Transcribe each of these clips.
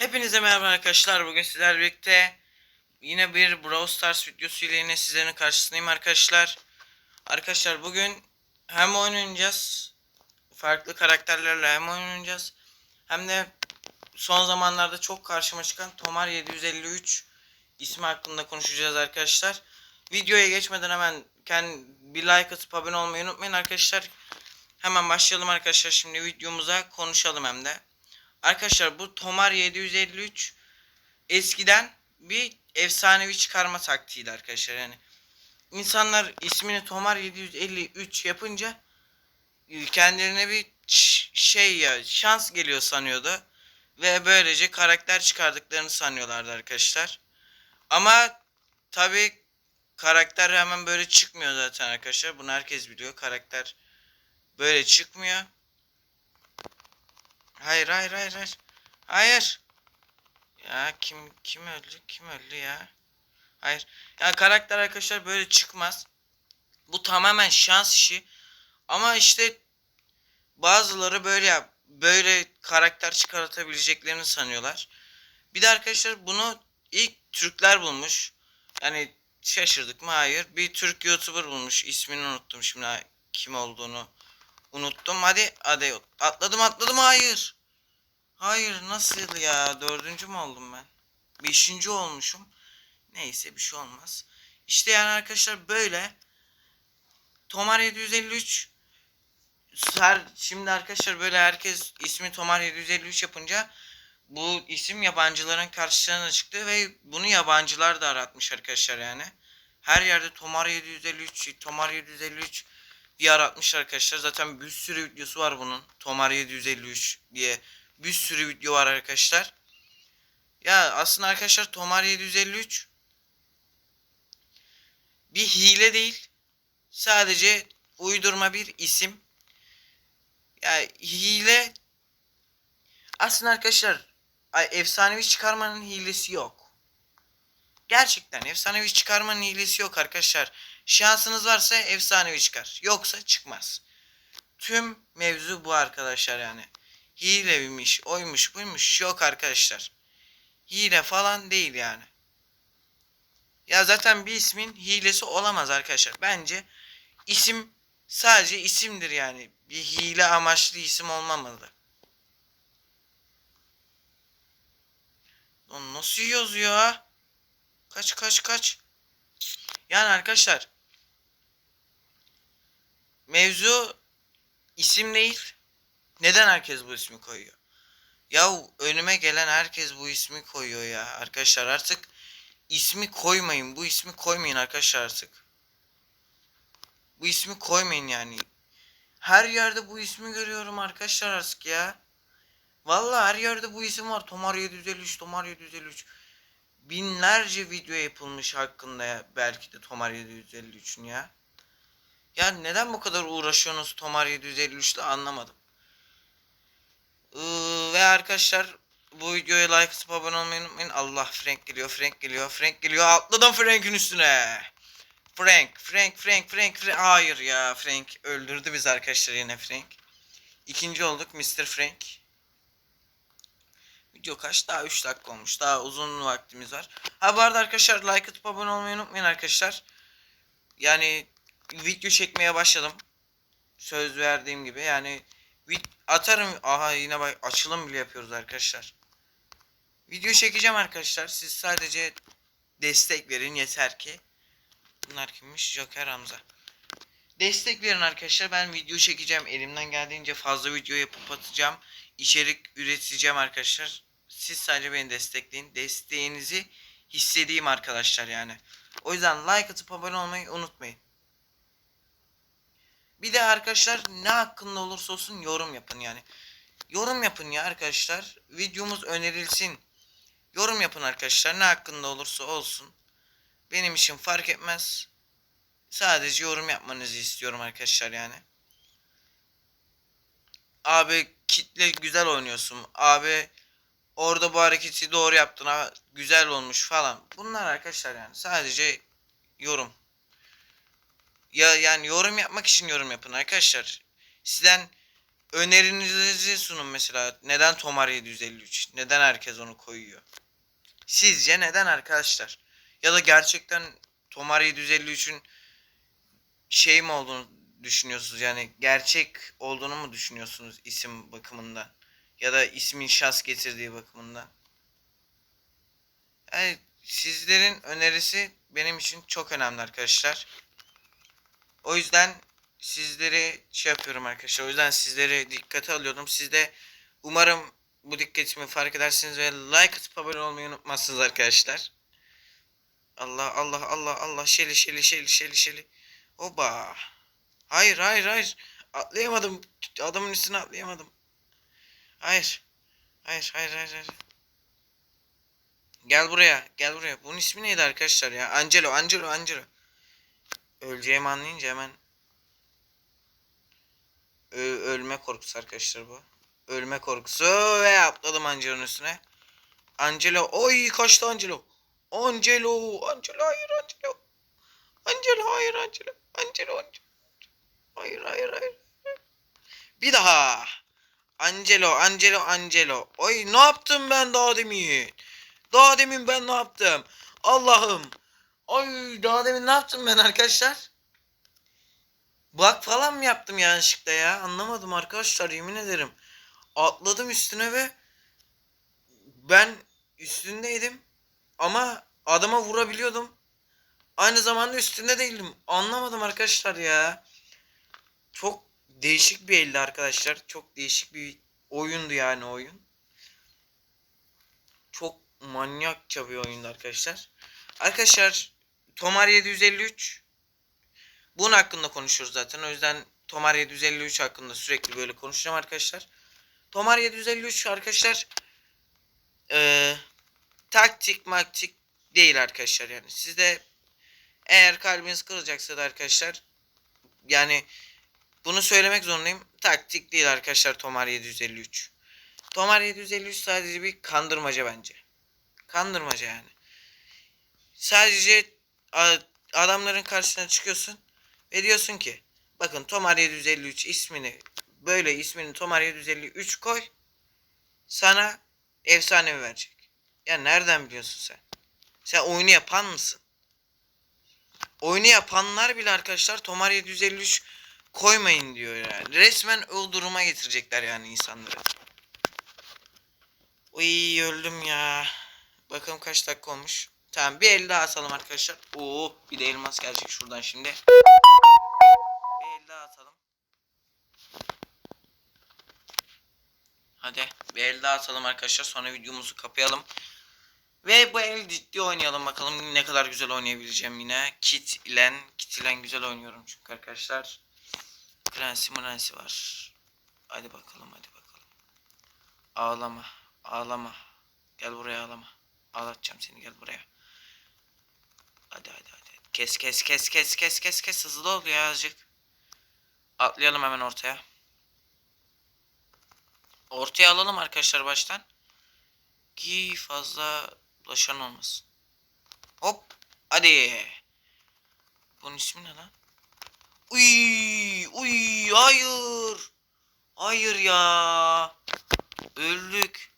Hepinize merhaba arkadaşlar. Bugün sizlerle birlikte yine bir Brawl Stars videosu ile yine sizlerin karşısındayım arkadaşlar. Arkadaşlar bugün hem oynayacağız. Farklı karakterlerle hem oynayacağız. Hem de son zamanlarda çok karşıma çıkan Tomar 753 ismi hakkında konuşacağız arkadaşlar. Videoya geçmeden hemen kendi bir like atıp abone olmayı unutmayın arkadaşlar. Hemen başlayalım arkadaşlar. Şimdi videomuza konuşalım hem de. Arkadaşlar bu Tomar 753 eskiden bir efsanevi çıkarma taktiğiydi arkadaşlar yani. insanlar ismini Tomar 753 yapınca kendilerine bir şey ya şans geliyor sanıyordu. Ve böylece karakter çıkardıklarını sanıyorlardı arkadaşlar. Ama tabi karakter hemen böyle çıkmıyor zaten arkadaşlar. Bunu herkes biliyor. Karakter böyle çıkmıyor. Hayır hayır hayır hayır. Hayır. Ya kim kim öldü? Kim öldü ya? Hayır. Ya karakter arkadaşlar böyle çıkmaz. Bu tamamen şans işi. Ama işte bazıları böyle yap böyle karakter çıkartabileceklerini sanıyorlar. Bir de arkadaşlar bunu ilk Türkler bulmuş. Yani şaşırdık mı? Hayır. Bir Türk YouTuber bulmuş. İsmini unuttum şimdi kim olduğunu. Unuttum. Hadi hadi atladım atladım hayır. Hayır nasıl ya? Dördüncü mü oldum ben? Beşinci olmuşum. Neyse bir şey olmaz. İşte yani arkadaşlar böyle. Tomar 753 her, şimdi arkadaşlar böyle herkes ismi Tomar 753 yapınca bu isim yabancıların karşısına çıktı ve bunu yabancılar da aratmış arkadaşlar yani. Her yerde Tomar 753, Tomar 753 aratmış arkadaşlar. Zaten bir sürü videosu var bunun. Tomar 753 diye bir sürü video var arkadaşlar. Ya aslında arkadaşlar Tomar 753 bir hile değil. Sadece uydurma bir isim. Ya hile aslında arkadaşlar efsanevi çıkarmanın hilesi yok. Gerçekten efsanevi çıkarmanın hilesi yok arkadaşlar. Şansınız varsa efsanevi çıkar. Yoksa çıkmaz. Tüm mevzu bu arkadaşlar yani. Hileymiş, oymuş, buymuş yok arkadaşlar. Hile falan değil yani. Ya zaten bir ismin hilesi olamaz arkadaşlar. Bence isim sadece isimdir yani. Bir hile amaçlı isim olmamalı. Lan nasıl yazıyor ha? Kaç kaç kaç. Yani arkadaşlar mevzu isim değil. Neden herkes bu ismi koyuyor? Ya önüme gelen herkes bu ismi koyuyor ya. Arkadaşlar artık ismi koymayın. Bu ismi koymayın arkadaşlar artık. Bu ismi koymayın yani. Her yerde bu ismi görüyorum arkadaşlar artık ya. Vallahi her yerde bu isim var. Tomar 753, Tomar 753. Binlerce video yapılmış hakkında ya. Belki de Tomar 753'ün ya. Ya neden bu kadar uğraşıyorsunuz Tomar 753 ile anlamadım. Ee, ve arkadaşlar bu videoya like atıp abone olmayı unutmayın. Allah Frank geliyor, Frank geliyor, Frank geliyor. Atladım Frank'in üstüne. Frank, Frank, Frank, Frank, Frank. Hayır ya Frank öldürdü biz arkadaşlar yine Frank. İkinci olduk Mr. Frank. Video kaç? Daha 3 dakika olmuş. Daha uzun vaktimiz var. Ha bu arada arkadaşlar like atıp abone olmayı unutmayın arkadaşlar. Yani video çekmeye başladım. Söz verdiğim gibi yani atarım. Aha yine bak açılım bile yapıyoruz arkadaşlar. Video çekeceğim arkadaşlar. Siz sadece destek verin yeter ki. Bunlar kimmiş? Joker Hamza. Destek verin arkadaşlar. Ben video çekeceğim. Elimden geldiğince fazla video yapıp atacağım. İçerik üreteceğim arkadaşlar. Siz sadece beni destekleyin. Desteğinizi hissedeyim arkadaşlar yani. O yüzden like atıp abone olmayı unutmayın. Bir de arkadaşlar ne hakkında olursa olsun yorum yapın yani. Yorum yapın ya arkadaşlar. Videomuz önerilsin. Yorum yapın arkadaşlar. Ne hakkında olursa olsun. Benim için fark etmez. Sadece yorum yapmanızı istiyorum arkadaşlar yani. Abi kitle güzel oynuyorsun. Abi orada bu hareketi doğru yaptın ha güzel olmuş falan. Bunlar arkadaşlar yani sadece yorum. Ya yani yorum yapmak için yorum yapın arkadaşlar. Sizden önerinizi sunun mesela. Neden Tomar 753? Neden herkes onu koyuyor? Sizce neden arkadaşlar? Ya da gerçekten Tomar 753'ün şey mi olduğunu düşünüyorsunuz? Yani gerçek olduğunu mu düşünüyorsunuz isim bakımından? Ya da ismin şans getirdiği bakımından? Yani sizlerin önerisi benim için çok önemli arkadaşlar. O yüzden sizleri şey yapıyorum arkadaşlar. O yüzden sizleri dikkate alıyordum. Siz de umarım bu dikkatimi fark edersiniz ve like atıp abone olmayı unutmazsınız arkadaşlar. Allah Allah Allah Allah şeli şeli şeli şeli şeli. Oba. Hayır hayır hayır. Atlayamadım. Adamın üstüne atlayamadım. Hayır. Hayır hayır hayır hayır. Gel buraya. Gel buraya. Bunun ismi neydi arkadaşlar ya? Angelo, Angelo, Angelo. Öleceğimi anlayınca hemen Ö- ölme korkusu arkadaşlar bu. Ölme korkusu ve atladım Angelo'nun üstüne. Angelo, oy kaçtı Angelo. Angelo, Angelo hayır Angelo. Angelo hayır Angelo. Angelo, Angelo. Hayır hayır hayır. Bir daha. Angelo, Angelo, Angelo. Oy ne yaptım ben daha demin? Daha demin ben ne yaptım? Allah'ım. Ay daha demin ne yaptım ben arkadaşlar? Bak falan mı yaptım yanlışlıkla ya? Anlamadım arkadaşlar yemin ederim. Atladım üstüne ve ben üstündeydim ama adama vurabiliyordum. Aynı zamanda üstünde değildim. Anlamadım arkadaşlar ya. Çok değişik bir eldi arkadaşlar. Çok değişik bir oyundu yani oyun. Çok manyakça bir oyundu arkadaşlar. Arkadaşlar Tomar 753 bunun hakkında konuşuyoruz zaten. O yüzden Tomar 753 hakkında sürekli böyle konuşacağım arkadaşlar. Tomar 753 arkadaşlar eee, taktik maktik değil arkadaşlar yani. Sizde eğer kalbiniz kırılacaksa da arkadaşlar yani bunu söylemek zorundayım. Taktik değil arkadaşlar Tomar 753. Tomar 753 sadece bir kandırmaca bence. Kandırmaca yani. Sadece adamların karşısına çıkıyorsun ve diyorsun ki bakın Tomar 753 ismini böyle ismini Tomar 753 koy sana efsane verecek. Ya nereden biliyorsun sen? Sen oyunu yapan mısın? Oyunu yapanlar bile arkadaşlar Tomar 753 koymayın diyor yani. Resmen o duruma getirecekler yani insanları. Uy öldüm ya. Bakalım kaç dakika olmuş. Tamam bir el daha atalım arkadaşlar. Oo bir de elmas gelecek şuradan şimdi. Bir el daha atalım. Hadi bir el daha atalım arkadaşlar. Sonra videomuzu kapayalım. Ve bu el ciddi oynayalım bakalım ne kadar güzel oynayabileceğim yine. Kit ile Kit ile güzel oynuyorum çünkü arkadaşlar. Prensi Mrensi var. Hadi bakalım hadi bakalım. Ağlama. Ağlama. Gel buraya ağlama. Ağlatacağım seni gel buraya. Hadi hadi hadi. Kes kes kes kes kes kes kes hızlı ol ya azıcık. Atlayalım hemen ortaya. Ortaya alalım arkadaşlar baştan. Ki fazla bulaşan olmasın. Hop. Hadi. Bunun ismi ne lan? Uy, uy, hayır. Hayır ya. Öldük.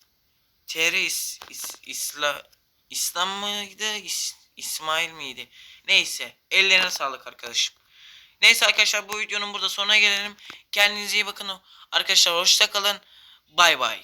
TR is, is, İsla, İslam mıydı? İs, İsmail miydi? Neyse. Ellerine sağlık arkadaşım. Neyse arkadaşlar bu videonun burada sonuna gelelim. Kendinize iyi bakın. Arkadaşlar hoşça kalın. Bay bay.